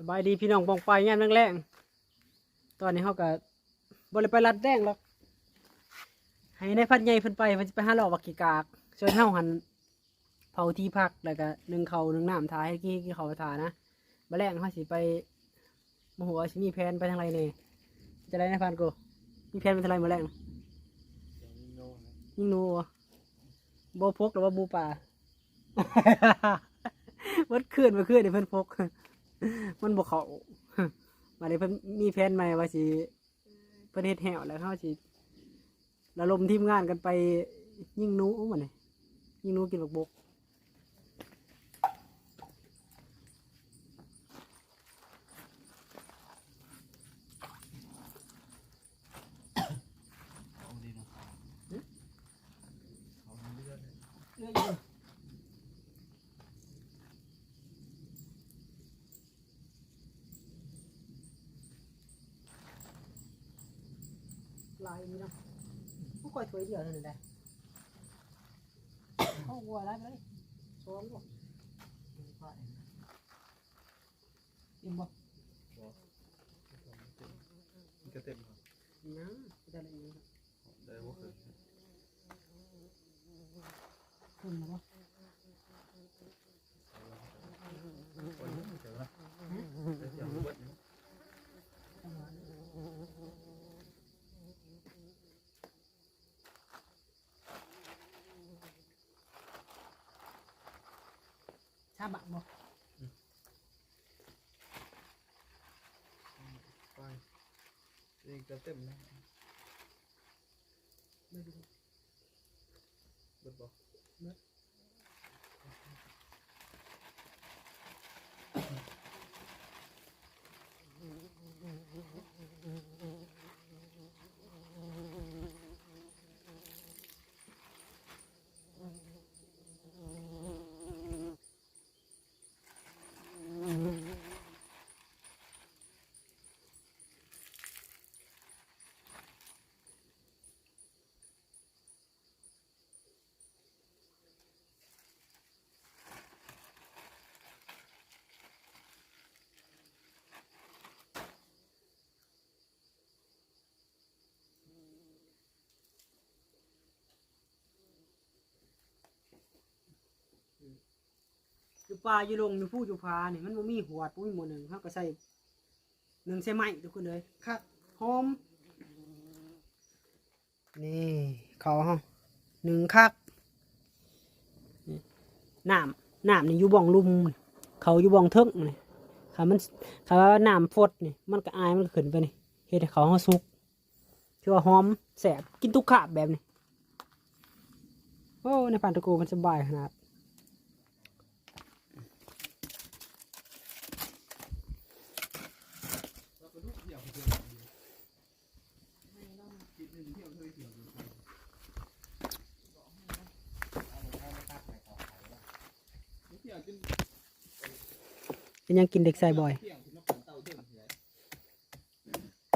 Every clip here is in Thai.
สบายดีพี่น้องปองไปงานแรงๆตอนนี้เขาก็บริไปรัดแดงหรอกให้ในพัดใหญ่เพิ่นไปเพิ่นจะไปหาหลอกวักกีกากส่วนเฮาหันเผาที่พักแล้วก็นึ่งเขานึ่งน้ำทาให้กี้กี้เขาทานะมาแรงเขาสิไปมหัวาสิมีแผนไปทางไรเนี่ยจะได้ในพันกูมีแผนไปทางไรมาแรงยิงนูบ่บ่พกหรือว่าบูป่าวัดขึ้นมาขึ้นเดี๋ยวเพิ่นพก มันบอกเขามาเลยเพิ่นมีแผนใหม่ว่าสิเพิ่นเฮ็ดแหวแล้วเขาสิระลมทีมงานกันไป ยิงหนูมันนี่ยิงหนูกินบักบก ลายนี้เนาะผู้คอยถวยเดียวเท่านั่นแหละเข้าวัวแล้วไปเลยซ้อมบ่อิ่มบ่มันก็เต็มครับนะจะได้อะไรอย่างเงี้ยได้บ่เคยคุณนะบ่ วันนี้เจอนะได้เสียงเบิดอยู่ ชาบักบ่ไปนี่ก็เต็ อยู่ป่าอยู่ลงอยู่ผู้อยู่พาเนี่ยมันบ่มีหัวดบ่มีหมวหนึ่งเขาก็ใส่หนึ่งใส่ไม้ทุกคนเลยคักหอมนี่เขาเฮาหนึ่งคักน้ำน้ำนี่อยู่บ่องลุมเขาอยู่บ่องเทิงนี่ถ้ามันถ้าว่าน้ำฟดนี่มันก็อายมันก็ขึ้นไปนี่เฮ็ดให้เขาเฮาสุกคือว่าหอมแสบกินทุกขาบแบบนี้โอ้ในปานตะโกมันสบายขนาด เป็นยังกินเด็กใส่บ่อย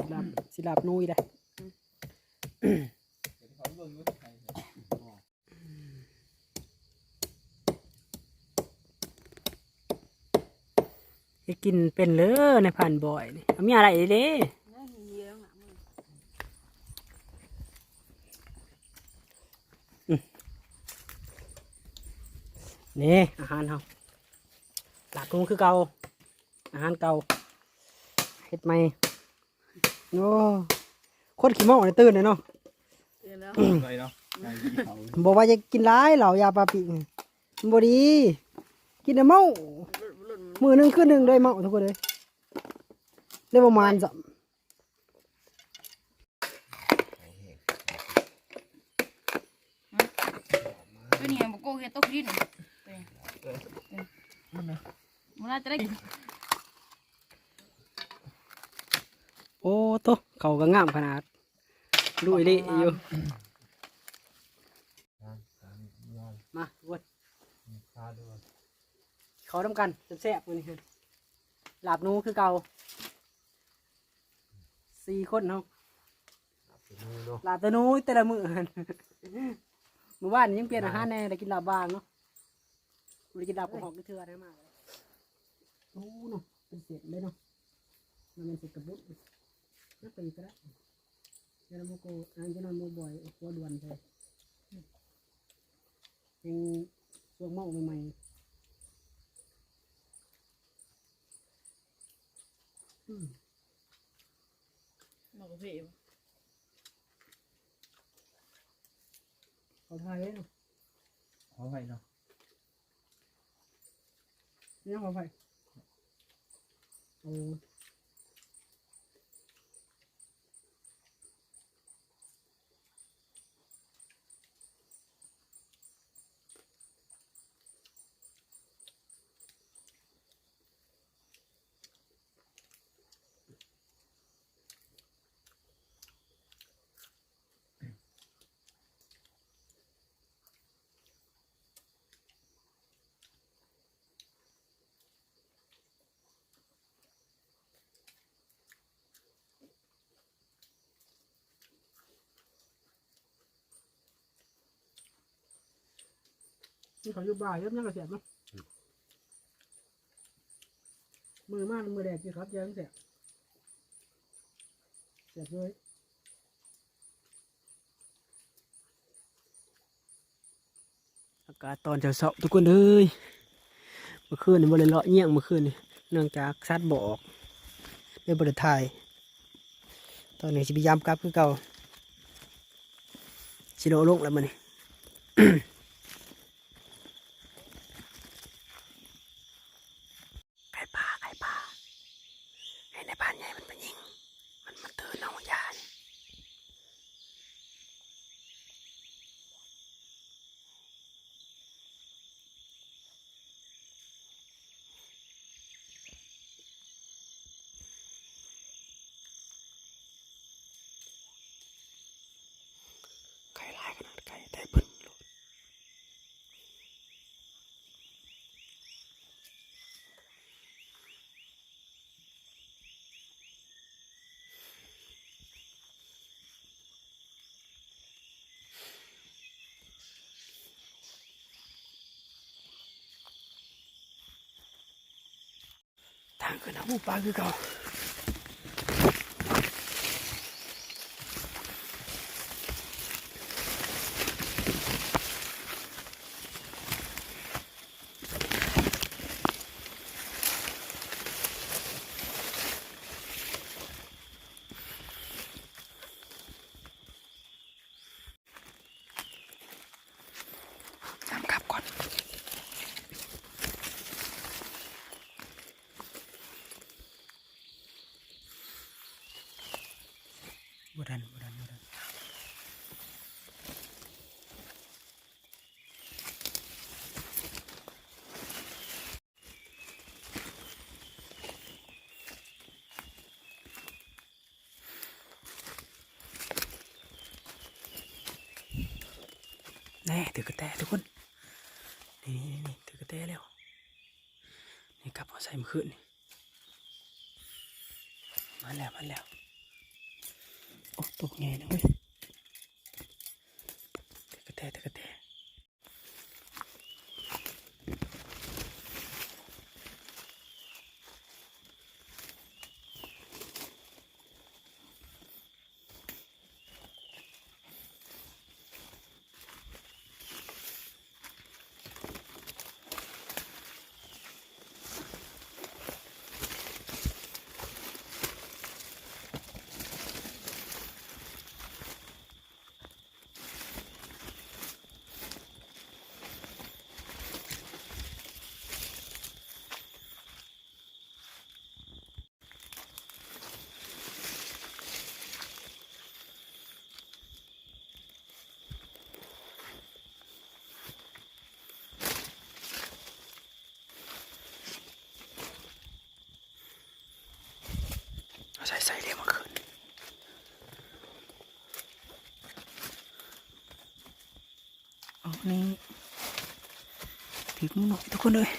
สิลาบสิลาบนุ้ยได้ให้กินเป็นเลยในผ่านบ่อยนี่เอามีอะไรเด้นี่อาหารเขาหลักนุ้คือเก่า อาหารเก่าเฮ็ดไหมโอ้คนขี้เมาเนี่ยตื่นเลยเนาะไรเนาะไงเขาบอกว่าจะกินร้ายเหล่ายาปลาปิงมันบดี กินแต่เมามือหนึ่งขึ้นหนึ่งได้เมาทุกคนเลยได้ประมาณสัมตัวนี้บุกโกเกตกดิ้นมันน่าจะได้ โอ้โตะเขาก็งามขนาดดูอีนี่อยู่มาทุกคนคาด้วยเขาทำกันแซ่บๆวันนี้คือลาบหนูคือเก่าสี่คนเนาะเป็นมือเนาะลาบแต่หนูแต่ละมือหั่นเมื่อวานนี้ยังเปลี่ยนอาหารแน่ได้กินลาบบางเนาะไม่ได้กินลาบกระหอกกระเทือได้มากเลยโอ้เนาะเป็นเศษเลยเนาะมันเป็นเศษกระบุกนั กไปก็ได้เดี๋ยวเราโมโกอ่างจะนอนโมบ่อยหัวด่วนไปยังช่วงเมาใหม่ๆอืมบอกกับพี่เขาทายเลยเนาะเอาไว้เนาะนี่เขาไปโอ้ นี่เขาอยู่บ่ายเยอะยังกระเสียบเนาะมือมากมือแดดจีครับยังเสียบเสียบเลยอากาศตอนเช้าๆทุกคนเอ้ยเมื่อคืนนี่บริเลาะเงี้ยงเมื่อคืนนี่เนื่องจากซัดบออกในบริถ่าย ตอนนี้สิพยายามกลับคือเก่าสิโลลงแล้วมันนี่ ไก่ป่าไก่ป่าให้ในบ้านใหญ่มันไปยิง มันมันตื่นเอายานี่ไก่ลายขนาดไก่แต่เพิ่นโลด ทางขึ้นหาหมูป่าคือเก่าจำกลับก่อน บ่ดันบ่ดันบ่ดัน แน่ถือกระแตทุกคน นี่นี่นี่ถือกระแตแล้ว นี่กลับมาใส่มือขึ้นนี่มาแล้วมาแล้ว โอ้ตกไงนะเว้ย ใส่ใส่เรียกมาคืนเอานี่ถึกมือหน่อยทุกคนเลย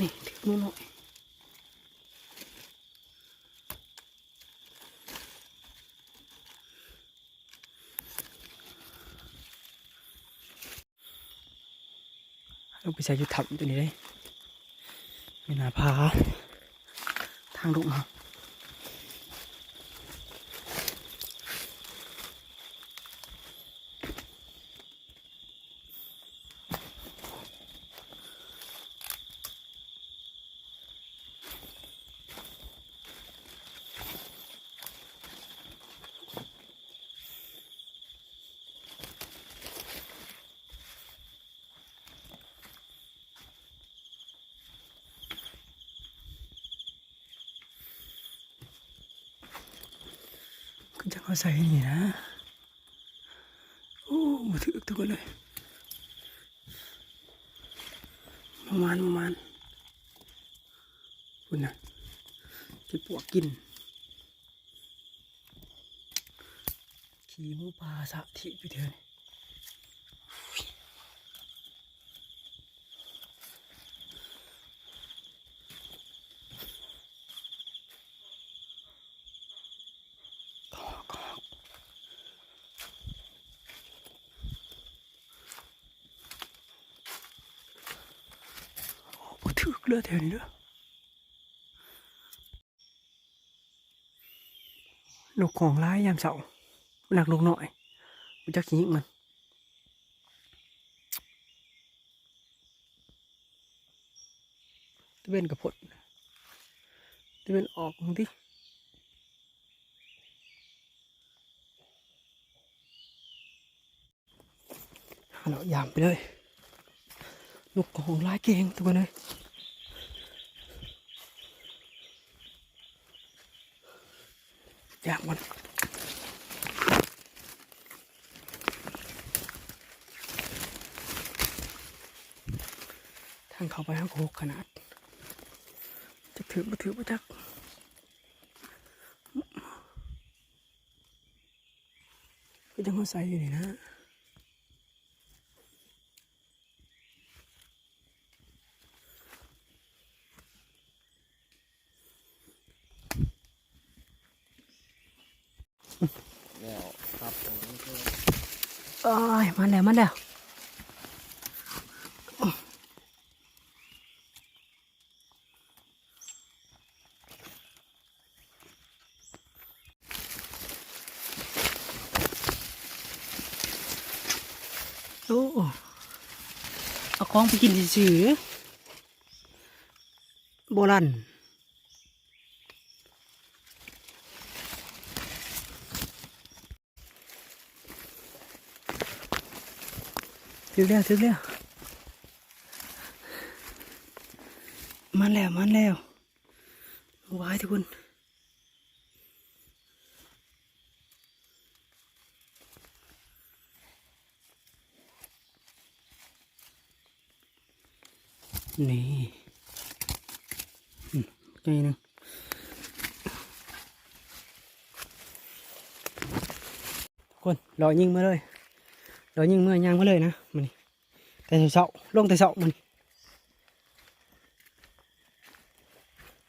นี่ถึกมือหน่อยเอาไปใส่ยุทธับตัวนี้เลยนี่น่าผาางลุก เขาใส่นี่นะ โอ้บุถือตัวกันเลยประมาณประมาณคุณนะจะปวกกิน ขี่มูปลาสะทิไปเถอะนี่กอกกอก โอ้บ่ถือเลือดแถวนี้เด้อลูกของร้ายยามเสาร์หนักลูกหน่อยกูจักขี้ยิงมันตะเวนกับพดตะเวนออกมึงดิ ยากมันทางเข้าไปทางโคกขนาด จะถือมาถือมาจักก็ยังเขาใส่อยู่นี่นะ แล้วครับผมนี่คือ อ้ยมาแล้วมาแล้วโอ้เอาของไปกินซื่อๆโบราณ ถึงแล้วถึงแล้วมันแล้วมันแล้ววายทุกคนนี่อืมใจนึงทุกคนรอยิงมาเลย รอยิงเมื่อยางมาเลยนะมันนี่แต่เสาๆลงแต่เสามัน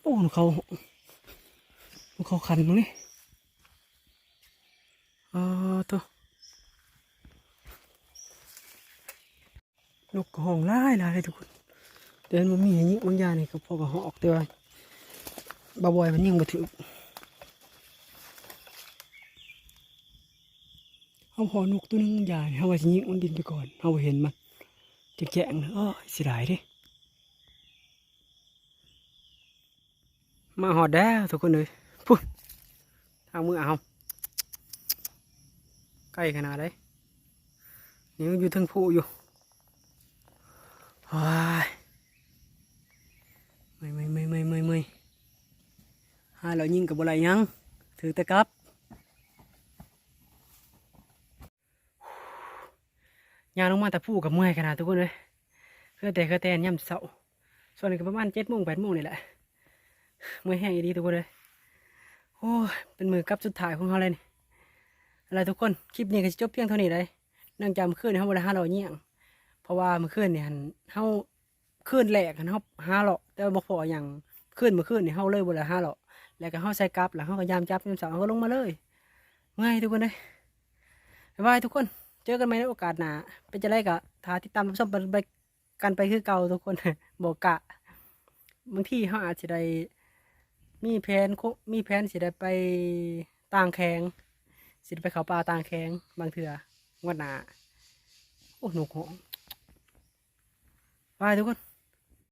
โอ้มันเขามันเขาคันมั้งนี่อ๋อตัวนกกระห้องไล่ลายเลยทุกคนเดินมันมีอย่างนี้บางอย่างนี่ก็พอกับหอกแต่ว่าบาบอยมันยิงมาถือ เขาพอนกตัวหนึงใหญ่เขาว่าจะยิงมันดินไปก่อนเขาเห็นมันจะแกะนะอ้อเสียดายดิมาหอดแล้วทุกคนเลยพุ่นทางมือเอาใกล้ขนาดเลยนี่มันอยู่ทั้งผู้อยู่ว้ายไม่ไม่ไม่ไม่ไม่ไม่หาเรายิงกับอะไรยังถือต่กับ ยางลงมาแต่ผู้กับเมื่อยขนาดทุกคนเลยเคยแต่เคยแต่ย่ำเสาส่วนนี้ก็ประมาณเจ็ดโมงแปดโมงนี่แหละเมื่อยแห้งอีดีทุกคนเลยโอ้เป็นมือกับสุดท้ายของเขาเลยนี่อะไรทุกคนคลิปนี้ก็จะจบเพียงเท่านี้เลยนื่งจากเมื่อคืนเขาบริหารเราเยี่ยเพราะว่าเมื่อคืนเนี่ยเขาขึ้นแหลกเฮาห้าเลาะแต่ว่าบ่พออย่างขึ้นเมื่อคืนนี่ยเฮาเลยบ่ได้หาเลาแล้วก็เฮาใส่กลับแล้วเฮาก็ยามจับยามเสาร์เฮาก็ลงมาเลยง่ายทุกคนเด้ยบ๊ายบายทุกคน เจอกันใหม่ในโอกาสหน้าเป็นจะไรก็ถ้าติดตามรับชมไปกันไปคือเก่าทุกคนบอกะบางที่เขาอาจจะได้มีแผนมีแผนสิได้ไปต่างแขงสิไปเขาป่าต่างแขงบางเถื่องวดหนาโอ้หนุกหงไปทุกคน